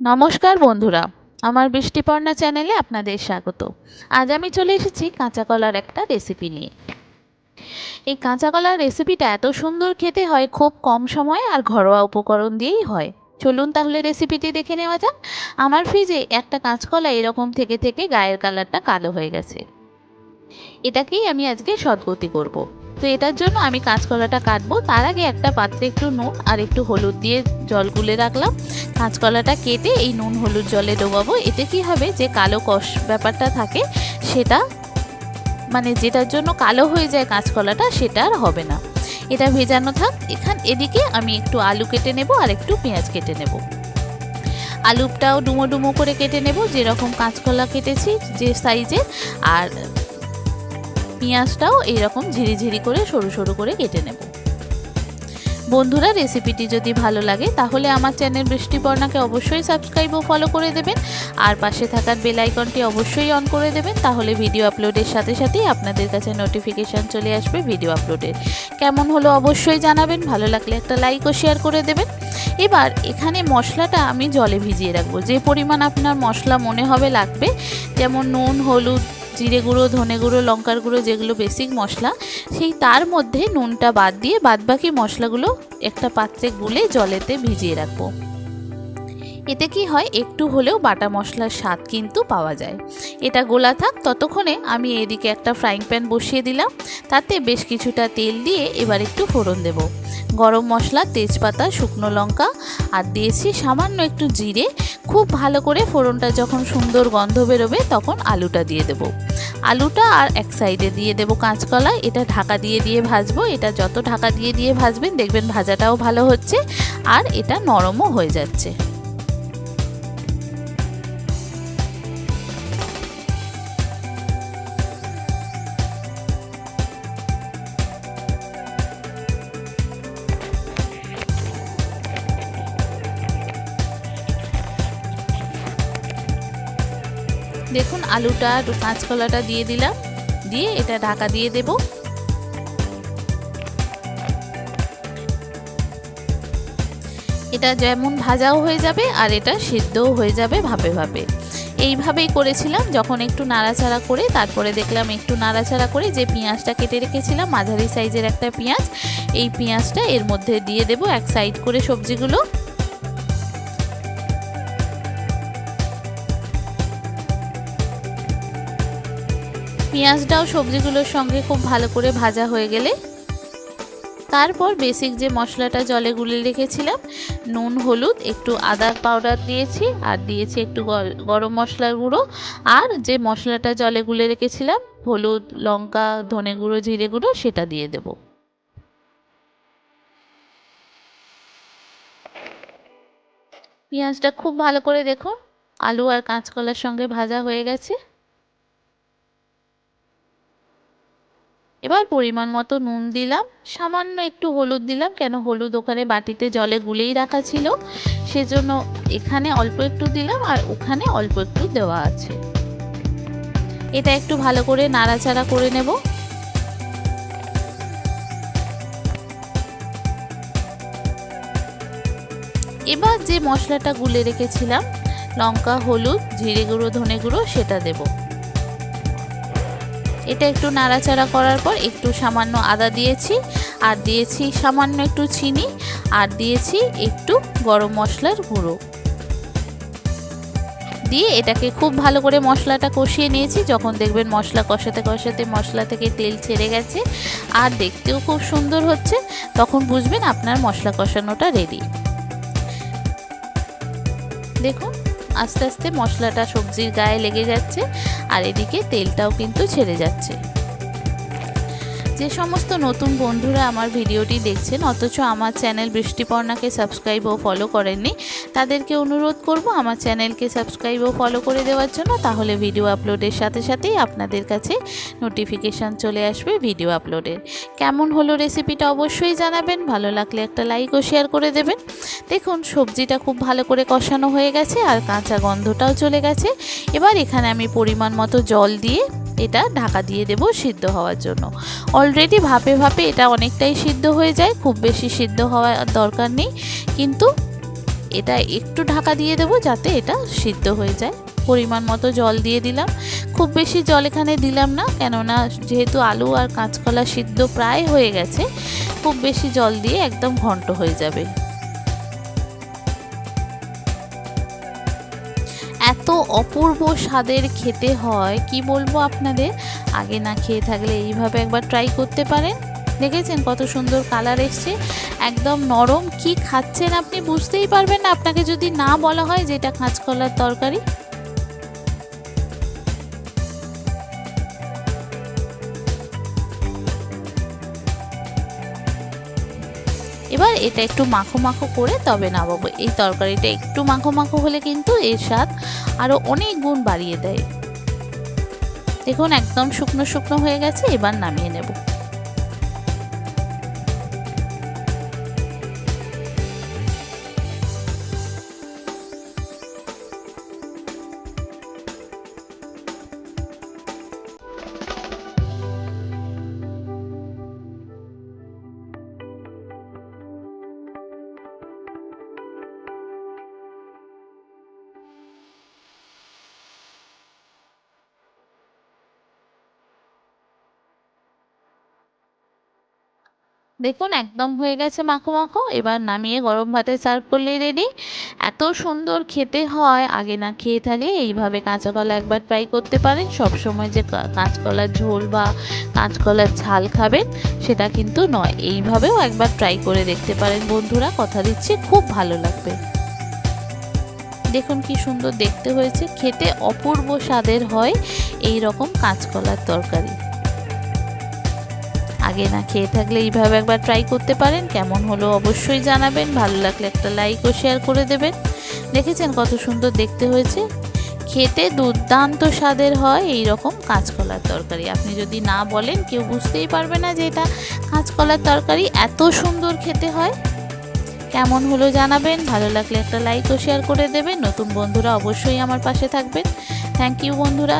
নমস্কার বন্ধুরা, আমার বৃষ্টিপর্ণা চ্যানেলে আপনাদের স্বাগত। আজ আমি চলে এসেছি কাঁচা কলার একটা রেসিপি নিয়ে। এই কাঁচা কলার রেসিপিটা এত সুন্দর খেতে হয়, খুব কম সময়ে আর ঘরোয়া উপকরণ দিয়েই হয়। চলুন তাহলে রেসিপিটি দেখে নেওয়া যাক। আমার ফ্রিজে একটা কাঁচকলা এরকম থেকে থেকে গায়ের কালারটা কালো হয়ে গেছে। এটাকেই আমি আজকে সদ্গতি করব। তো এটার জন্য আমি কাঁচকলাটা কাটবো। তার আগে একটা পাত্রে একটু নুন আর একটু হলুদ দিয়ে জল গুলে রাখলাম। কাঁচকলাটা কেটে এই নুন হলুদ জলে ডোবাবো। এতে কি হবে? যে কালো কষ ব্যাপারটা থাকে, সেটা মানে যেটার জন্য কালো হয়ে যায় কাঁচকলাটা, সেটা আর হবে না। এটা ভেজানো থাক। এখান, এদিকে আমি একটু আলু কেটে নেব আর একটু পেঁয়াজ কেটে নেব। আলুটাও ডুমো ডুমো করে কেটে নেব, যেরকম কাঁচকলা কেটেছি যে সাইজের। আর পেঁয়াজটাও এইরকম ঝিরিঝিরি করে সরু সরু করে কেটে নেব। বন্ধুরা, রেসিপিটি যদি ভালো লাগে, তাহলে আমার চ্যানেল বৃষ্টিপর্ণাকে অবশ্যই সাবস্ক্রাইব ও ফলো করে দেবেন। আর পাশে থাকার বেল আইকনটি অবশ্যই অন করে দেবেন, তাহলে ভিডিও আপলোডের সাথে সাথেই আপনাদের কাছে নোটিফিকেশান চলে আসবে ভিডিও আপলোডের। কেমন হলো অবশ্যই জানাবেন, ভালো লাগলে একটা লাইক ও শেয়ার করে দেবেন। এবার এখানে মশলাটা আমি জলে ভিজিয়ে রাখব। যে পরিমাণ আপনার মশলা মনে হবে লাগবে, যেমন নুন, হলুদ জিরে গুঁড়ো, ধনে গুঁড়ো, লঙ্কার গুঁড়ো যেগুলো বেসিক মশলা, সেই তার মধ্যে নুনটা বাদ দিয়ে বাদবাকি মশলাগুলো একটা পাত্রে গুলে জলেতে ভিজিয়ে রাখব। এতে কি হয়, একটু হলেও বাটা মশলার স্বাদ কিন্তু পাওয়া যায়। এটা গোলা থাক, ততক্ষণে আমি এদিকে একটা ফ্রাইং প্যান বসিয়ে দিলাম। তাতে বেশ কিছুটা তেল দিয়ে এবার একটু ফোড়ন দেব। গরম মশলা, তেজপাতা, শুকনো লঙ্কা আর দিয়েছি সামান্য একটু জিরে। খুব ভালো করে ফোড়নটা যখন সুন্দর গন্ধ বেরোবে তখন আলুটা দিয়ে দেব। আলুটা আর এক সাইডে দিয়ে দেব কাঁচকলা। এটা ঢাকা দিয়ে দিয়ে ভাজবো। এটা যত ঢাকা দিয়ে দিয়ে ভাজবেন, দেখবেন ভাজাটাও ভালো হচ্ছে। আর এটা নরমও হয়ে যাচ্ছে। দেখুন, আলুটা আর কাঁচকলাটা দিয়ে দিলাম। দিয়ে এটা ঢাকা দিয়ে দেব। এটা যেমন ভাজাও হয়ে যাবে আর এটা সিদ্ধও হয়ে যাবে ভাবে ভাবে এইভাবেই করেছিলাম, যখন একটু নাড়াচাড়া করে, তারপরে দেখলাম একটু নাড়াচাড়া করে যে পেঁয়াজটা কেটে রেখেছিলাম, মাঝারি সাইজের একটা পেঁয়াজ, এই পেঁয়াজটা এর মধ্যে দিয়ে দেব, এক সাইড করে সবজিগুলো। পেঁয়াজটাও সবজিগুলোর সঙ্গে খুব ভালো করে ভাজা হয়ে গেলে তারপর বেসিক যে মশলাটা জলে গুলে রেখেছিলাম, নুন, হলুদ, একটু আদা পাউডার দিয়েছি আর দিয়েছি একটু গরম মশলার গুঁড়ো। আর যে মশলাটা জলে গুলে রেখেছিলাম, হলুদ, লঙ্কা, ধনে গুঁড়ো, জিরে গুঁড়ো, সেটা দিয়ে দেব। পেঁয়াজটা খুব ভালো করে দেখুন, আলু আর কাঁচকলার সঙ্গে ভাজা হয়ে গেছে। এবার পরিমাণ মতো নুন দিলাম, সামান্য একটু হলুদ দিলাম, কেন হলুদ ওখানে বাটিতে জলে গুলেই রাখা ছিল। সেজন্য এখানে অল্প একটু দিলাম আর ওখানে অল্প একটু দেওয়া আছে। এটা একটু ভালো করে নাড়াচাড়া করে নেব। এবার যে মশলাটা গুলে রেখেছিলাম, লঙ্কা, হলুদ, জিরে গুঁড়ো, ধনে গুঁড়ো, সেটা দেবো। এটা একটু নাড়াচাড়া করার পর একটু সামান্য আদা দিয়েছি, আর দিয়েছি সামান্য একটু চিনি, আর দিয়েছি একটু গরম মশলার গুঁড়ো। দিয়ে এটাকে খুব ভালো করে মশলাটা কষিয়ে নিয়েছি, যখন দেখবেন মশলা কষাতে কষাতে মশলা থেকে তেল ছেড়ে গেছে, আর দেখতেও খুব সুন্দর হচ্ছে, তখন বুঝবেন আপনার মশলা কষানোটা রেডি দেখুন আস্তে আস্তে মশলাটা সবজির গায়ে লেগে যাচ্ছে আর এদিকে তেলটাও কিন্তু ছেড়ে যাচ্ছে। যে সমস্ত নতুন বন্ধুরা আমার ভিডিওটি দেখছেন, অথচ আমার চ্যানেল বৃষ্টিপর্ণাকে সাবস্ক্রাইব ও ফলো করেননি, তাদেরকে অনুরোধ করব আমার চ্যানেলকে সাবস্ক্রাইব ও ফলো করে দেওয়ার জন্য। তাহলে ভিডিও আপলোডের সাথে সাথেই আপনাদের কাছে নোটিফিকেশান চলে আসবে ভিডিও আপলোডের কেমন হলো রেসিপিটা অবশ্যই জানাবেন, ভালো লাগলে একটা লাইক ও শেয়ার করে দেবেন। দেখুন, সবজিটা খুব ভালো করে কষানো হয়ে গেছে আর কাঁচা গন্ধটাও চলে গেছে। এবার এখানে আমি পরিমাণ মতো জল দিয়ে এটা ঢাকা দিয়ে দেব সিদ্ধ হওয়ার জন্য। অলরেডি ভাপে ভাপে এটা অনেকটাই সিদ্ধ হয়ে যায়, খুব বেশি সিদ্ধ হওয়ার দরকার নেই। কিন্তু এটা একটু ঢাকা দিয়ে দেবো যাতে এটা সিদ্ধ হয়ে যায়। পরিমাণ মতো জল দিয়ে দিলাম। খুব বেশি জল এখানে দিলাম না, কেননা যেহেতু আলু আর কাঁচকলা সিদ্ধ প্রায় হয়ে গেছে, খুব বেশি জল দিয়ে একদম ঘন্ট হয়ে যাবে। এত অপূর্ব স্বাদের খেতে হয়, কি বলব আপনাদের? আগে না খেয়ে থাকলে এইভাবে একবার ট্রাই করতে পারেন। দেখেছেন কত সুন্দর কালার এসছে, একদম নরম। কি খাচ্ছেন আপনি বুঝতেই পারবেন না। আপনাকে যদি না বলা হয় যে এটা কাঁচকলার তরকারি এবার এটা একটু মাখো মাখো করে তবে নামাবো। এই তরকারিটা একটু মাখো মাখো হলে কিন্তু এর স্বাদ আরও অনেক গুণ বাড়িয়ে দেয়। দেখুন, একদম শুকনো শুকনো হয়ে গেছে, এবার নামিয়ে নেব। দেখুন, একদম হয়ে গেছে মাখো মাখো। এবার নামিয়ে গরম ভাতে সার্ভ করলেই রেডি এত সুন্দর খেতে হয়, আগে না খেয়ে থাকলে এইভাবে কাঁচা কলা একবার ট্রাই করতে পারেন। সব সময় যে কাঁচকলার ঝোল বা কাঁচকলার ঝাল খাবেন, সেটা কিন্তু নয়। এইভাবেও একবার ট্রাই করে দেখতে পারেন বন্ধুরা। কথা দিচ্ছি, খুব ভালো লাগবে। দেখুন কি সুন্দর দেখতে হয়েছে। খেতে অপূর্ব স্বাদের হয় এই রকম কাঁচকলার তরকারি। আগে না খেয়ে থাকলে এইভাবে একবার ট্রাই করতে পারেন। কেমন হলো অবশ্যই জানাবেন। ভালো লাগলে একটা লাইক ও শেয়ার করে দেবেন। দেখেছেন কত সুন্দর দেখতে হয়েছে? খেতে দুর্দান্ত স্বাদের হয় এই রকম কাঁচকলার তরকারি। আপনি যদি না বলেন কেউ বুঝতেই পারবে না যে এটা কাঁচকলার তরকারি এত সুন্দর খেতে হয়। কেমন হলো জানাবেন। ভালো লাগলে একটা লাইক ও শেয়ার করে দেবেন। নতুন বন্ধুরা অবশ্যই আমার পাশে থাকবেন। থ্যাংক ইউ বন্ধুরা।